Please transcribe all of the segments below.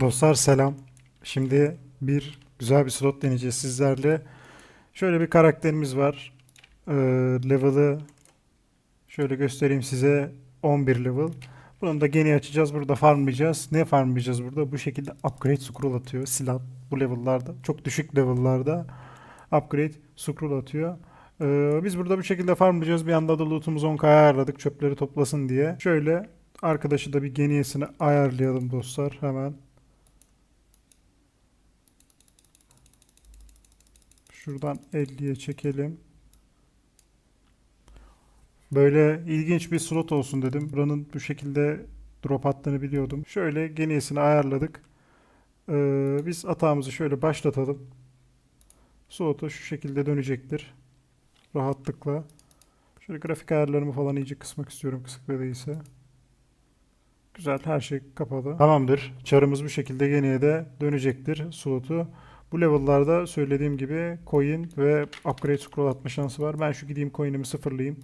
Dostlar selam. Şimdi bir güzel bir slot deneyeceğiz sizlerle. Şöyle bir karakterimiz var. Ee, level'ı şöyle göstereyim size 11 level. Bunu da geni açacağız. Burada farmlayacağız. Ne farmlayacağız burada? Bu şekilde upgrade scroll atıyor silah bu level'larda. Çok düşük level'larda upgrade scroll atıyor. Ee, biz burada bu şekilde farmlayacağız. Bir anda da loot'umuzu 10k ayarladık çöpleri toplasın diye. Şöyle arkadaşı da bir geniyesini ayarlayalım dostlar hemen. Şuradan 50'ye çekelim. Böyle ilginç bir slot olsun dedim. Buranın bu şekilde drop attığını biliyordum. Şöyle geniyesini ayarladık. Ee, biz atağımızı şöyle başlatalım. Slotu şu şekilde dönecektir. Rahatlıkla. Şöyle grafik ayarlarımı falan iyice kısmak istiyorum kısık da değilse. Güzel her şey kapalı. Tamamdır. Çarımız bu şekilde geniye de dönecektir slotu. Bu level'larda söylediğim gibi coin ve upgrade scroll atma şansı var. Ben şu gideyim coin'imi sıfırlayayım.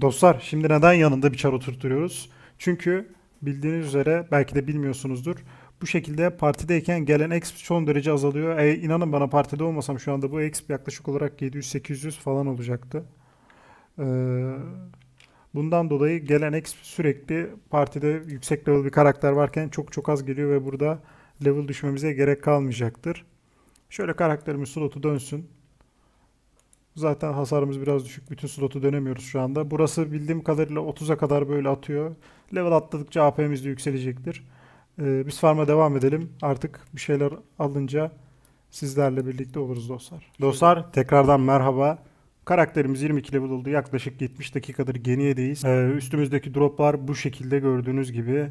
Dostlar şimdi neden yanında bir çar oturtuyoruz? Çünkü bildiğiniz üzere belki de bilmiyorsunuzdur. Bu şekilde partideyken gelen exp son derece azalıyor. E, inanın bana partide olmasam şu anda bu exp yaklaşık olarak 700-800 falan olacaktı. Ee, bundan dolayı gelen exp sürekli partide yüksek level bir karakter varken çok çok az geliyor ve burada level düşmemize gerek kalmayacaktır. Şöyle karakterimiz slotu dönsün. Zaten hasarımız biraz düşük. Bütün slotu dönemiyoruz şu anda. Burası bildiğim kadarıyla 30'a kadar böyle atıyor. Level atladıkça AP'miz de yükselecektir. Ee, biz farm'a devam edelim. Artık bir şeyler alınca sizlerle birlikte oluruz dostlar. Dostlar tekrardan merhaba. Karakterimiz 22 level oldu. Yaklaşık 70 dakikadır geniyedeyiz. Ee, üstümüzdeki droplar bu şekilde gördüğünüz gibi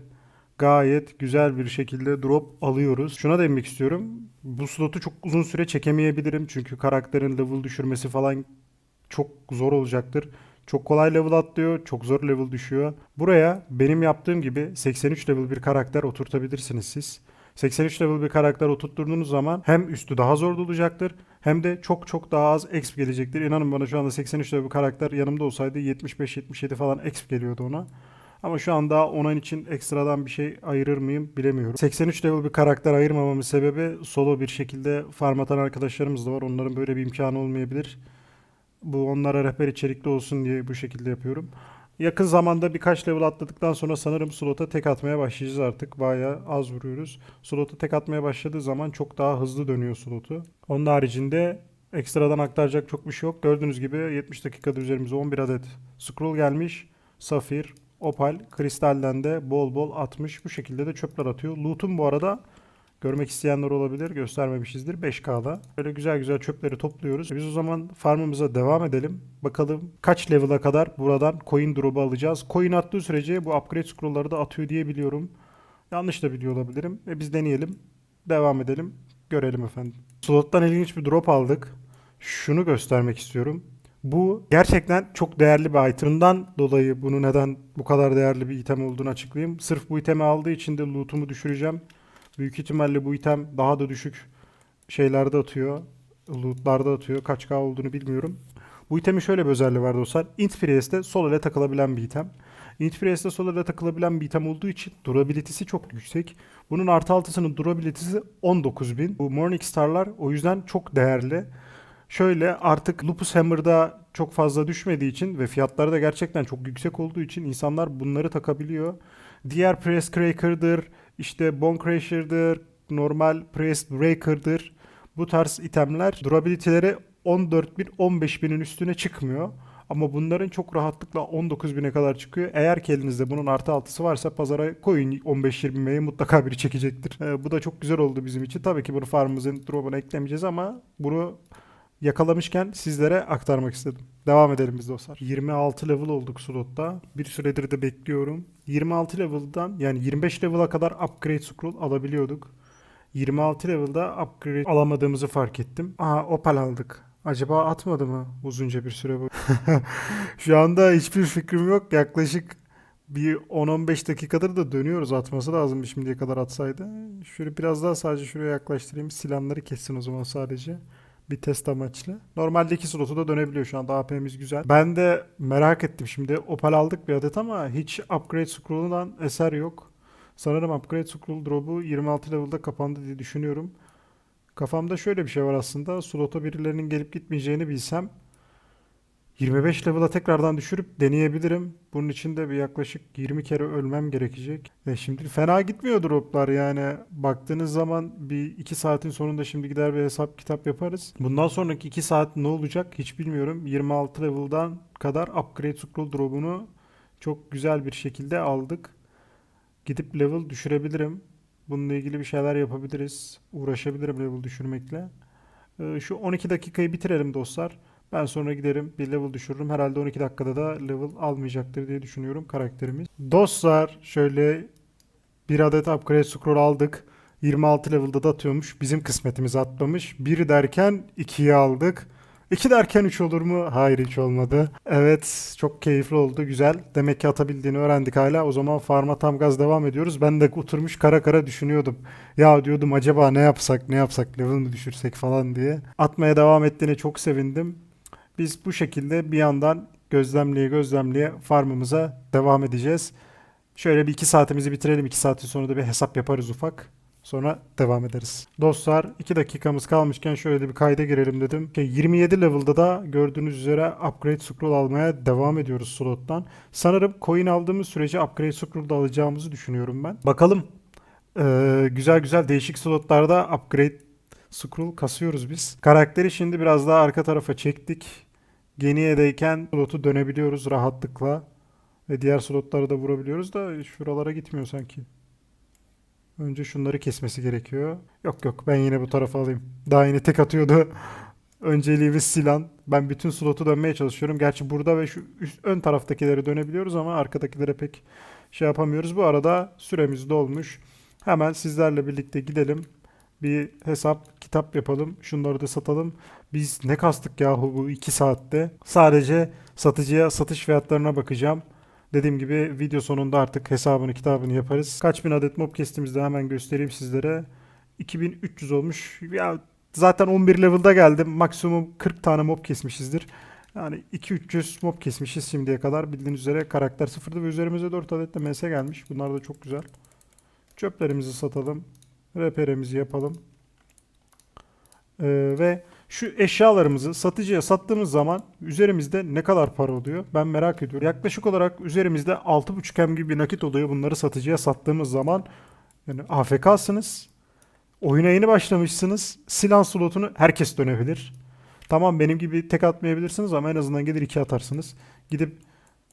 gayet güzel bir şekilde drop alıyoruz. Şuna değinmek istiyorum. Bu slotu çok uzun süre çekemeyebilirim. Çünkü karakterin level düşürmesi falan çok zor olacaktır. Çok kolay level atlıyor, çok zor level düşüyor. Buraya benim yaptığım gibi 83 level bir karakter oturtabilirsiniz siz. 83 level bir karakter oturtturduğunuz zaman hem üstü daha zor olacaktır hem de çok çok daha az exp gelecektir. İnanın bana şu anda 83 level bir karakter yanımda olsaydı 75-77 falan exp geliyordu ona. Ama şu anda onun için ekstradan bir şey ayırır mıyım bilemiyorum. 83 level bir karakter ayırmamamın sebebi solo bir şekilde farm atan arkadaşlarımız da var. Onların böyle bir imkanı olmayabilir. Bu onlara rehber içerikli olsun diye bu şekilde yapıyorum. Yakın zamanda birkaç level atladıktan sonra sanırım slota tek atmaya başlayacağız artık. Bayağı az vuruyoruz. Slota tek atmaya başladığı zaman çok daha hızlı dönüyor slotu. Onun haricinde ekstradan aktaracak çok bir şey yok. Gördüğünüz gibi 70 dakikada üzerimize 11 adet scroll gelmiş. Safir, Opal, Kristal'den de bol bol atmış. Bu şekilde de çöpler atıyor. Loot'um bu arada görmek isteyenler olabilir. Göstermemişizdir 5K'da. Böyle güzel güzel çöpleri topluyoruz. Biz o zaman farmımıza devam edelim. Bakalım kaç level'a kadar buradan coin drop'u alacağız. Coin attığı sürece bu upgrade scroll'ları da atıyor diye biliyorum. Yanlış da biliyor olabilirim. Ve biz deneyelim. Devam edelim. Görelim efendim. Slot'tan ilginç bir drop aldık. Şunu göstermek istiyorum. Bu gerçekten çok değerli bir item'dan dolayı bunu neden bu kadar değerli bir item olduğunu açıklayayım. Sırf bu itemi aldığı için de loot'umu düşüreceğim. Büyük ihtimalle bu item daha da düşük şeylerde atıyor. Loot'larda atıyor. Kaç K olduğunu bilmiyorum. Bu itemin şöyle bir özelliği var dostlar. Int Priest'te sol ile takılabilen bir item. Int Priest'te sol ile takılabilen bir item olduğu için durability'si çok yüksek. Bunun artı altısının durability'si 19.000. Bu Morning Star'lar o yüzden çok değerli. Şöyle artık Lupus Hammer'da çok fazla düşmediği için ve fiyatları da gerçekten çok yüksek olduğu için insanlar bunları takabiliyor. Diğer Press Cracker'dır, işte Bone Crusher'dır, normal Press Breaker'dır. Bu tarz itemler durability'leri 14.000 15.000'in üstüne çıkmıyor. Ama bunların çok rahatlıkla 19.000'e kadar çıkıyor. Eğer ki elinizde bunun artı altısı varsa pazara koyun 15-20 M'ye mutlaka biri çekecektir. Ee, bu da çok güzel oldu bizim için. Tabii ki bunu farmımızın drop'una eklemeyeceğiz ama bunu yakalamışken sizlere aktarmak istedim. Devam edelim biz dostlar. 26 level olduk slotta. Bir süredir de bekliyorum. 26 level'dan yani 25 level'a kadar upgrade scroll alabiliyorduk. 26 level'da upgrade alamadığımızı fark ettim. Aa opal aldık. Acaba atmadı mı uzunca bir süre bu? Şu anda hiçbir fikrim yok. Yaklaşık bir 10-15 dakikadır da dönüyoruz. Atması lazım şimdiye kadar atsaydı. Şöyle biraz daha sadece şuraya yaklaştırayım. Silanları kessin o zaman sadece bir test amaçlı. Normalde iki slotu da dönebiliyor şu anda AP'miz güzel. Ben de merak ettim şimdi Opal aldık bir adet ama hiç upgrade scroll'undan eser yok. Sanırım upgrade scroll drop'u 26 level'da kapandı diye düşünüyorum. Kafamda şöyle bir şey var aslında. Slot'a birilerinin gelip gitmeyeceğini bilsem 25 level'a tekrardan düşürüp deneyebilirim. Bunun için de bir yaklaşık 20 kere ölmem gerekecek. E şimdi fena gitmiyor droplar yani. Baktığınız zaman bir 2 saatin sonunda şimdi gider bir hesap kitap yaparız. Bundan sonraki 2 saat ne olacak hiç bilmiyorum. 26 level'dan kadar upgrade scroll drop'unu çok güzel bir şekilde aldık. Gidip level düşürebilirim. Bununla ilgili bir şeyler yapabiliriz. Uğraşabilirim level düşürmekle. Ee, Şu 12 dakikayı bitirelim dostlar. Ben sonra giderim bir level düşürürüm. Herhalde 12 dakikada da level almayacaktır diye düşünüyorum karakterimiz. Dostlar şöyle bir adet upgrade scroll aldık. 26 level'da da atıyormuş. Bizim kısmetimiz atlamış. 1 derken 2'yi aldık. 2 derken 3 olur mu? Hayır hiç olmadı. Evet çok keyifli oldu. Güzel. Demek ki atabildiğini öğrendik hala. O zaman farma tam gaz devam ediyoruz. Ben de oturmuş kara kara düşünüyordum. Ya diyordum acaba ne yapsak ne yapsak level mi düşürsek falan diye. Atmaya devam ettiğine çok sevindim. Biz bu şekilde bir yandan gözlemleye gözlemleye farmımıza devam edeceğiz. Şöyle bir iki saatimizi bitirelim. iki saatin sonra da bir hesap yaparız ufak. Sonra devam ederiz. Dostlar 2 dakikamız kalmışken şöyle bir kayda girelim dedim. Şey, 27 level'da da gördüğünüz üzere upgrade scroll almaya devam ediyoruz slottan. Sanırım coin aldığımız sürece upgrade scroll da alacağımızı düşünüyorum ben. Bakalım. Ee, güzel güzel değişik slotlarda upgrade scroll kasıyoruz biz. Karakteri şimdi biraz daha arka tarafa çektik. Geniye'deyken slotu dönebiliyoruz rahatlıkla. Ve diğer slotları da vurabiliyoruz da şuralara gitmiyor sanki. Önce şunları kesmesi gerekiyor. Yok yok ben yine bu tarafa alayım. Daha yeni tek atıyordu. Önceliğimiz Silan. Ben bütün slotu dönmeye çalışıyorum. Gerçi burada ve şu üst, ön taraftakileri dönebiliyoruz ama arkadakilere pek şey yapamıyoruz. Bu arada süremiz dolmuş. Hemen sizlerle birlikte gidelim. Bir hesap, kitap yapalım. Şunları da satalım. Biz ne kastık yahu bu 2 saatte. Sadece satıcıya satış fiyatlarına bakacağım. Dediğim gibi video sonunda artık hesabını kitabını yaparız. Kaç bin adet mob kestiğimizde hemen göstereyim sizlere. 2300 olmuş. Ya zaten 11 level'da geldim. Maksimum 40 tane mob kesmişizdir. Yani 2-300 mob kesmişiz şimdiye kadar. Bildiğiniz üzere karakter sıfırdı ve üzerimize 4 adet de MS gelmiş. Bunlar da çok güzel. Çöplerimizi satalım. Reperimizi yapalım. Ee, ve şu eşyalarımızı satıcıya sattığımız zaman üzerimizde ne kadar para oluyor? Ben merak ediyorum. Yaklaşık olarak üzerimizde 6.5 M gibi bir nakit oluyor bunları satıcıya sattığımız zaman. Yani AFK'sınız. Oyuna yeni başlamışsınız. Silah slotunu herkes dönebilir. Tamam benim gibi tek atmayabilirsiniz ama en azından gelir iki atarsınız. Gidip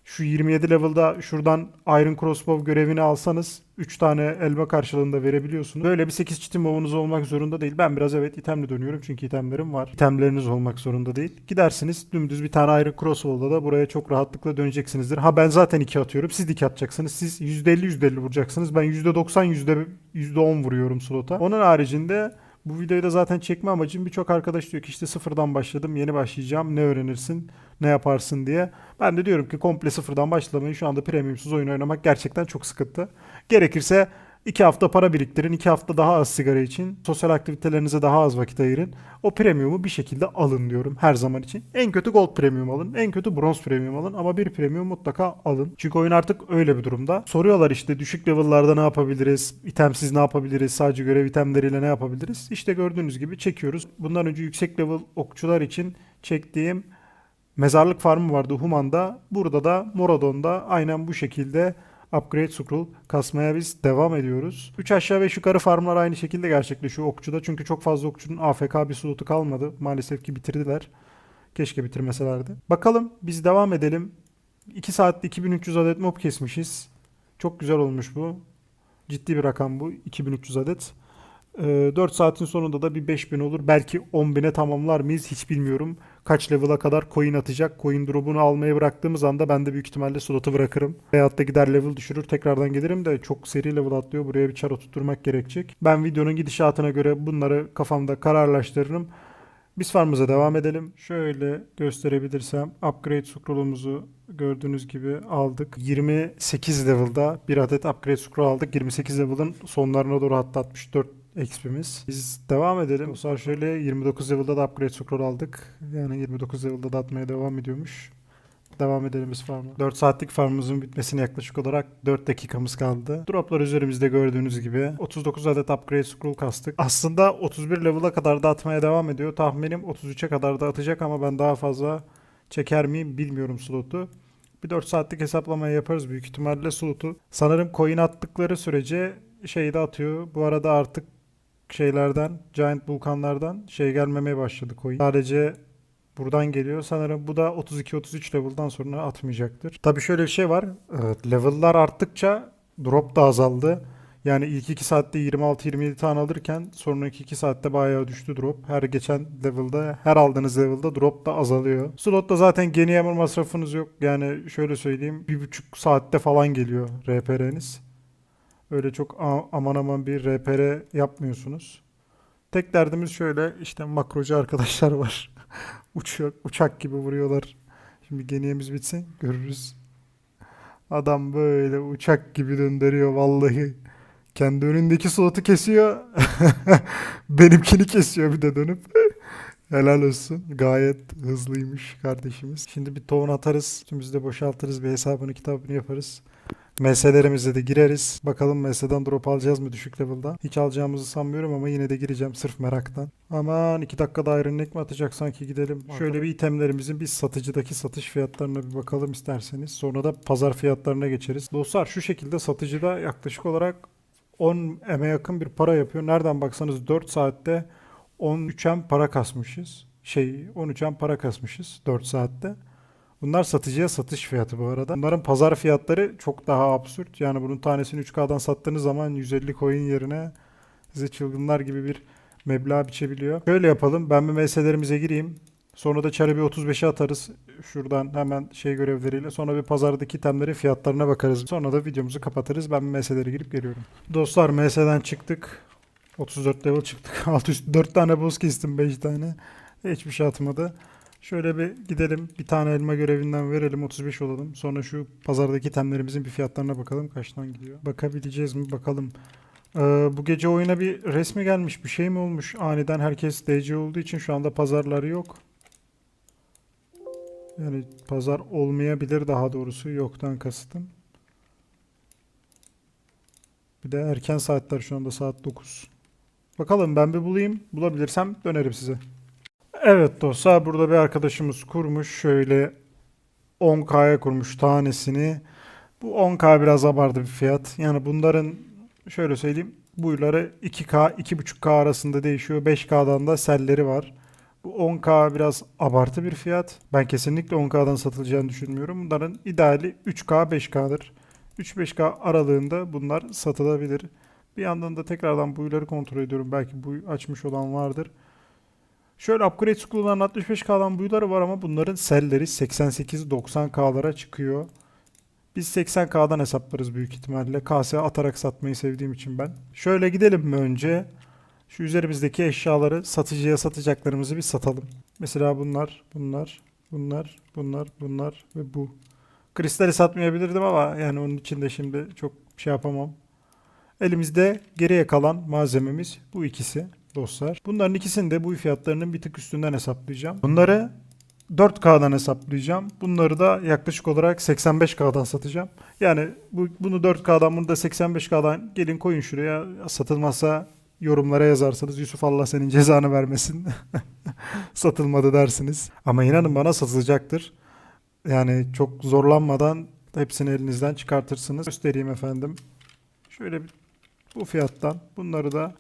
şu 27 level'da şuradan Iron Crossbow görevini alsanız 3 tane elma karşılığında verebiliyorsunuz. Böyle bir 8 çitin mobunuz olmak zorunda değil. Ben biraz evet itemle dönüyorum çünkü itemlerim var. İtemleriniz olmak zorunda değil. Gidersiniz dümdüz bir tane Iron Crossbow'da da buraya çok rahatlıkla döneceksinizdir. Ha ben zaten 2 atıyorum. Siz de 2 atacaksınız. Siz %50 %50 vuracaksınız. Ben %90 %10 vuruyorum slota. Onun haricinde bu videoyu da zaten çekme amacım birçok arkadaş diyor ki işte sıfırdan başladım yeni başlayacağım ne öğrenirsin ne yaparsın diye. Ben de diyorum ki komple sıfırdan başlamayın şu anda premiumsuz oyun oynamak gerçekten çok sıkıntı. Gerekirse 2 hafta para biriktirin, 2 hafta daha az sigara için, sosyal aktivitelerinize daha az vakit ayırın. O premiumu bir şekilde alın diyorum her zaman için. En kötü gold premium alın, en kötü bronz premium alın ama bir premium mutlaka alın. Çünkü oyun artık öyle bir durumda. Soruyorlar işte düşük level'larda ne yapabiliriz, itemsiz ne yapabiliriz, sadece görev itemleriyle ne yapabiliriz? İşte gördüğünüz gibi çekiyoruz. Bundan önce yüksek level okçular için çektiğim mezarlık farmı vardı Human'da. Burada da Moradon'da aynen bu şekilde upgrade scroll kasmaya biz devam ediyoruz. 3 aşağı 5 yukarı farmlar aynı şekilde gerçekleşiyor okçuda. Çünkü çok fazla okçunun AFK bir slotu kalmadı. Maalesef ki bitirdiler. Keşke bitirmeselerdi. Bakalım biz devam edelim. 2 saatte 2300 adet mob kesmişiz. Çok güzel olmuş bu. Ciddi bir rakam bu. 2300 adet. Ee, 4 saatin sonunda da bir 5000 olur. Belki 10.000'e tamamlar mıyız hiç bilmiyorum. Kaç level'a kadar coin atacak. Coin drop'unu almayı bıraktığımız anda ben de büyük ihtimalle slotu bırakırım. Veyahut da gider level düşürür tekrardan gelirim de çok seri level atlıyor. Buraya bir çar oturtturmak gerekecek. Ben videonun gidişatına göre bunları kafamda kararlaştırırım. Biz farmımıza devam edelim. Şöyle gösterebilirsem upgrade scroll'umuzu gördüğünüz gibi aldık. 28 level'da bir adet upgrade scroll aldık. 28 level'ın sonlarına doğru hatta 64 XP'miz. Biz devam edelim. Sefer şöyle 29 level'da da upgrade scroll aldık. Yani 29 level'da da atmaya devam ediyormuş. devam edelim biz farm'a. 4 saatlik farmımızın bitmesine yaklaşık olarak 4 dakikamız kaldı. Droplar üzerimizde gördüğünüz gibi 39 adet upgrade scroll kastık. Aslında 31 level'a kadar da atmaya devam ediyor. Tahminim 33'e kadar da atacak ama ben daha fazla çeker miyim bilmiyorum slotu. Bir 4 saatlik hesaplamayı yaparız büyük ihtimalle slotu. Sanırım coin attıkları sürece şeyi de atıyor. Bu arada artık şeylerden, Giant Vulkanlardan şey gelmemeye başladı coin. Sadece buradan geliyor. Sanırım bu da 32-33 level'dan sonra atmayacaktır. Tabii şöyle bir şey var. Evet, level'lar arttıkça drop da azaldı. Yani ilk 2 saatte 26-27 tane alırken sonraki 2 saatte bayağı düştü drop. Her geçen level'da, her aldığınız level'da drop da azalıyor. Slotta zaten geni masrafınız yok. Yani şöyle söyleyeyim 1,5 saatte falan geliyor RPR'niz. Öyle çok aman aman bir RPR yapmıyorsunuz. Tek derdimiz şöyle işte makrocu arkadaşlar var. Uçak, uçak gibi vuruyorlar. Şimdi geniyemiz bitsin görürüz. Adam böyle uçak gibi döndürüyor vallahi. Kendi önündeki slotu kesiyor. Benimkini kesiyor bir de dönüp. Helal olsun. Gayet hızlıymış kardeşimiz. Şimdi bir tohum atarız. Üstümüzü de boşaltırız. Bir hesabını kitabını yaparız. MS'lerimize de gireriz. Bakalım MS'den drop alacağız mı düşük level'da? Hiç alacağımızı sanmıyorum ama yine de gireceğim sırf meraktan. Aman iki dakikada Iron Neck mi atacak sanki gidelim. Şöyle bir itemlerimizin bir satıcıdaki satış fiyatlarına bir bakalım isterseniz. Sonra da pazar fiyatlarına geçeriz. Dostlar şu şekilde satıcıda yaklaşık olarak 10 eme yakın bir para yapıyor. Nereden baksanız 4 saatte 13'en para kasmışız. Şey 13'en para kasmışız 4 saatte. Bunlar satıcıya satış fiyatı bu arada. Bunların pazar fiyatları çok daha absürt. Yani bunun tanesini 3K'dan sattığınız zaman 150 coin yerine size çılgınlar gibi bir meblağ biçebiliyor. Şöyle yapalım. Ben bir meselelerimize gireyim. Sonra da çarı bir 35'e atarız. Şuradan hemen şey görevleriyle. Sonra bir pazardaki itemlerin fiyatlarına bakarız. Sonra da videomuzu kapatırız. Ben meselelere girip geliyorum. Dostlar MS'den çıktık. 34 level çıktık. Alt üst 4 tane boss kestim 5 tane. Hiçbir şey atmadı. Şöyle bir gidelim. Bir tane elma görevinden verelim. 35 olalım. Sonra şu pazardaki itemlerimizin bir fiyatlarına bakalım. Kaçtan gidiyor. Bakabileceğiz mi? Bakalım. Ee, bu gece oyuna bir resmi gelmiş. Bir şey mi olmuş? Aniden herkes DC olduğu için şu anda pazarları yok. Yani pazar olmayabilir daha doğrusu. Yoktan kasıtım. Bir de erken saatler şu anda saat 9. Bakalım ben bir bulayım. Bulabilirsem dönerim size. Evet dostlar burada bir arkadaşımız kurmuş. Şöyle 10K'ya kurmuş tanesini. Bu 10K biraz abartı bir fiyat. Yani bunların şöyle söyleyeyim. Buyları 2K, 2.5K arasında değişiyor. 5K'dan da selleri var. Bu 10K biraz abartı bir fiyat. Ben kesinlikle 10K'dan satılacağını düşünmüyorum. Bunların ideali 3K, 5K'dır. 3-5K aralığında bunlar satılabilir. Bir yandan da tekrardan buyuları kontrol ediyorum. Belki buy açmış olan vardır. Şöyle upgrade scroll'ların 65K'dan buyuları var ama bunların selleri 88-90K'lara çıkıyor. Biz 80K'dan hesaplarız büyük ihtimalle. KS atarak satmayı sevdiğim için ben. Şöyle gidelim mi önce? Şu üzerimizdeki eşyaları satıcıya satacaklarımızı bir satalım. Mesela bunlar, bunlar, bunlar, bunlar, bunlar ve bu. Kristali satmayabilirdim ama yani onun için de şimdi çok şey yapamam. Elimizde geriye kalan malzememiz bu ikisi dostlar. Bunların ikisini de bu fiyatlarının bir tık üstünden hesaplayacağım. Bunları 4K'dan hesaplayacağım. Bunları da yaklaşık olarak 85K'dan satacağım. Yani bu, bunu 4K'dan bunu da 85K'dan gelin koyun şuraya. Satılmazsa yorumlara yazarsanız Yusuf Allah senin cezanı vermesin. Satılmadı dersiniz. Ama inanın bana satılacaktır. Yani çok zorlanmadan hepsini elinizden çıkartırsınız. Göstereyim efendim. Şöyle bu fiyattan bunları da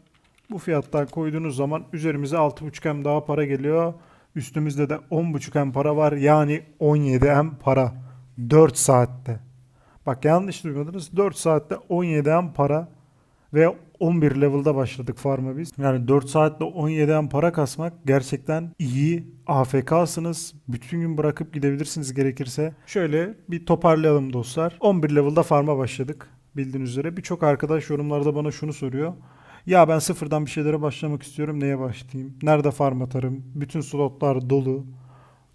bu fiyattan koyduğunuz zaman üzerimize 6.5M daha para geliyor. Üstümüzde de 10.5M para var. Yani 17M para. 4 saatte. Bak yanlış duymadınız. 4 saatte 17M para ve 11 level'da başladık farm'a biz. Yani 4 saatte 17M para kasmak gerçekten iyi. AFK'sınız. Bütün gün bırakıp gidebilirsiniz gerekirse. Şöyle bir toparlayalım dostlar. 11 level'da farm'a başladık. Bildiğiniz üzere. Birçok arkadaş yorumlarda bana şunu soruyor. Ya ben sıfırdan bir şeylere başlamak istiyorum. Neye başlayayım? Nerede farm atarım? Bütün slotlar dolu.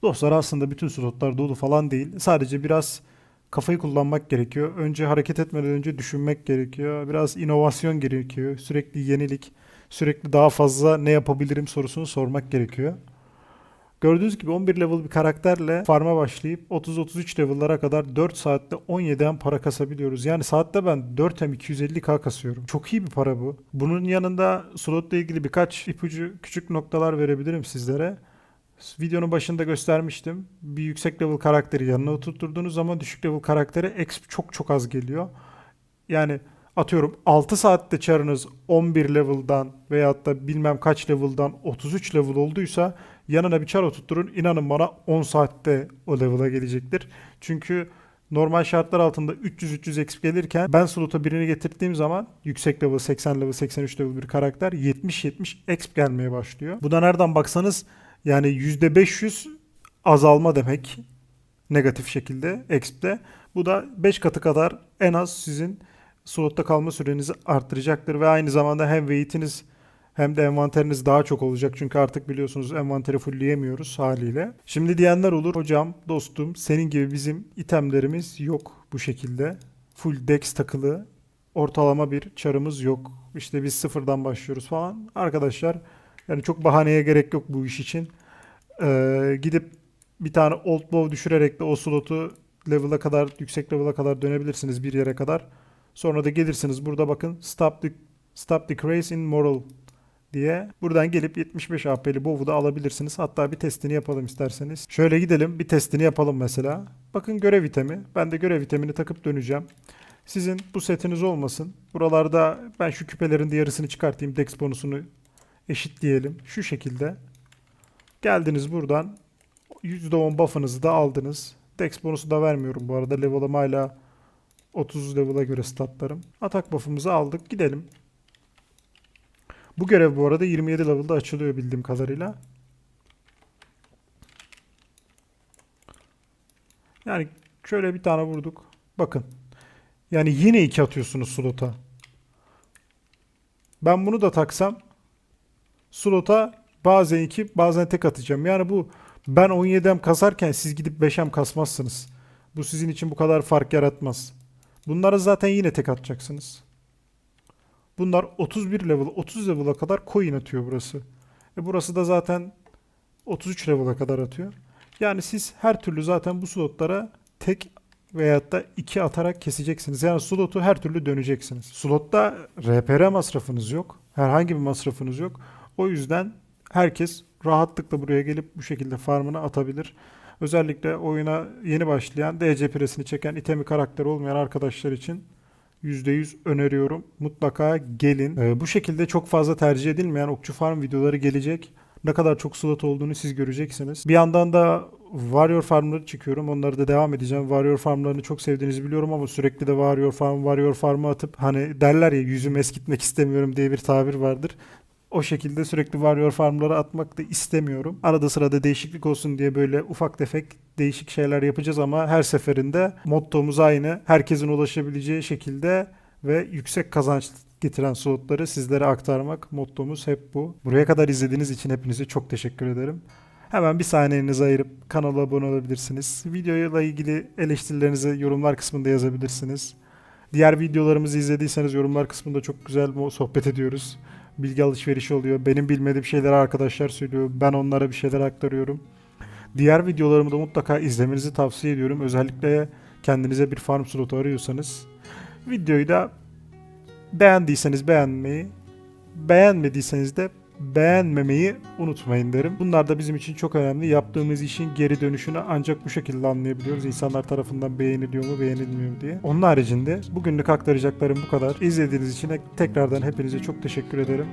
Dostlar aslında bütün slotlar dolu falan değil. Sadece biraz kafayı kullanmak gerekiyor. Önce hareket etmeden önce düşünmek gerekiyor. Biraz inovasyon gerekiyor. Sürekli yenilik, sürekli daha fazla ne yapabilirim sorusunu sormak gerekiyor. Gördüğünüz gibi 11 level bir karakterle farma başlayıp 30-33 level'lara kadar 4 saatte 17'den para kasabiliyoruz. Yani saatte ben 4M 250k kasıyorum. Çok iyi bir para bu. Bunun yanında slotla ilgili birkaç ipucu küçük noktalar verebilirim sizlere. Videonun başında göstermiştim. Bir yüksek level karakteri yanına oturtturduğunuz zaman düşük level karaktere exp çok çok az geliyor. Yani atıyorum 6 saatte çarınız 11 level'dan veyahut da bilmem kaç level'dan 33 level olduysa yanına bir çar oturtturun. İnanın bana 10 saatte o level'a gelecektir. Çünkü normal şartlar altında 300-300 exp gelirken ben slota birini getirdiğim zaman yüksek level 80 level 83 level bir karakter 70-70 exp gelmeye başlıyor. Bu da nereden baksanız yani %500 azalma demek negatif şekilde exp'te. Bu da 5 katı kadar en az sizin slotta kalma sürenizi arttıracaktır ve aynı zamanda hem weight'iniz hem de envanteriniz daha çok olacak. Çünkü artık biliyorsunuz envanteri fullleyemiyoruz haliyle. Şimdi diyenler olur. Hocam, dostum senin gibi bizim itemlerimiz yok bu şekilde. Full dex takılı ortalama bir çarımız yok. İşte biz sıfırdan başlıyoruz falan. Arkadaşlar yani çok bahaneye gerek yok bu iş için. Ee, gidip bir tane old bow düşürerek de o slotu level'a kadar, yüksek level'a kadar dönebilirsiniz bir yere kadar. Sonra da gelirsiniz burada bakın stop the stop decrease in moral diye buradan gelip 75 AP'li bow'u da alabilirsiniz. Hatta bir testini yapalım isterseniz. Şöyle gidelim bir testini yapalım mesela. Bakın görev itemi. Ben de görev itemini takıp döneceğim. Sizin bu setiniz olmasın. Buralarda ben şu küpelerin de yarısını çıkartayım. Dex bonusunu eşitleyelim. Şu şekilde. Geldiniz buradan. %10 buff'ınızı da aldınız. Dex bonusu da vermiyorum bu arada. Level'ım hala 30 level'a göre statlarım. Atak buff'ımızı aldık. Gidelim. Bu görev bu arada 27 level'da açılıyor bildiğim kadarıyla. Yani şöyle bir tane vurduk. Bakın. Yani yine iki atıyorsunuz slota. Ben bunu da taksam slota bazen iki bazen tek atacağım. Yani bu ben 17M kasarken siz gidip 5M kasmazsınız. Bu sizin için bu kadar fark yaratmaz. Bunları zaten yine tek atacaksınız. Bunlar 31 level, 30 level'a kadar coin atıyor burası. E burası da zaten 33 level'a kadar atıyor. Yani siz her türlü zaten bu slotlara tek veyahut da iki atarak keseceksiniz. Yani slotu her türlü döneceksiniz. Slotta RPR masrafınız yok. Herhangi bir masrafınız yok. O yüzden herkes rahatlıkla buraya gelip bu şekilde farmını atabilir. Özellikle oyuna yeni başlayan, DC presini çeken, itemi karakteri olmayan arkadaşlar için %100 öneriyorum. Mutlaka gelin. Ee, bu şekilde çok fazla tercih edilmeyen okçu farm videoları gelecek. Ne kadar çok slot olduğunu siz göreceksiniz. Bir yandan da Warrior farmları çıkıyorum. Onları da devam edeceğim. Warrior farmlarını çok sevdiğinizi biliyorum ama sürekli de Warrior farm, Warrior farmı atıp hani derler ya yüzüm eskitmek istemiyorum diye bir tabir vardır. O şekilde sürekli Warrior farmları atmak da istemiyorum. Arada sırada değişiklik olsun diye böyle ufak tefek değişik şeyler yapacağız ama her seferinde mottomuz aynı. Herkesin ulaşabileceği şekilde ve yüksek kazanç getiren slotları sizlere aktarmak mottomuz hep bu. Buraya kadar izlediğiniz için hepinize çok teşekkür ederim. Hemen bir saniyenizi ayırıp kanala abone olabilirsiniz. Videoyla ilgili eleştirilerinizi yorumlar kısmında yazabilirsiniz. Diğer videolarımızı izlediyseniz yorumlar kısmında çok güzel sohbet ediyoruz. Bilgi alışverişi oluyor. Benim bilmediğim şeyleri arkadaşlar söylüyor. Ben onlara bir şeyler aktarıyorum. Diğer videolarımı da mutlaka izlemenizi tavsiye ediyorum. Özellikle kendinize bir farm slotu arıyorsanız. Videoyu da beğendiyseniz beğenmeyi, beğenmediyseniz de beğenmemeyi unutmayın derim. Bunlar da bizim için çok önemli. Yaptığımız işin geri dönüşünü ancak bu şekilde anlayabiliyoruz. İnsanlar tarafından beğeniliyor mu beğenilmiyor mu diye. Onun haricinde bugünlük aktaracaklarım bu kadar. İzlediğiniz için tekrardan hepinize çok teşekkür ederim.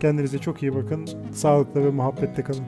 Kendinize çok iyi bakın. Sağlıkla ve muhabbetle kalın.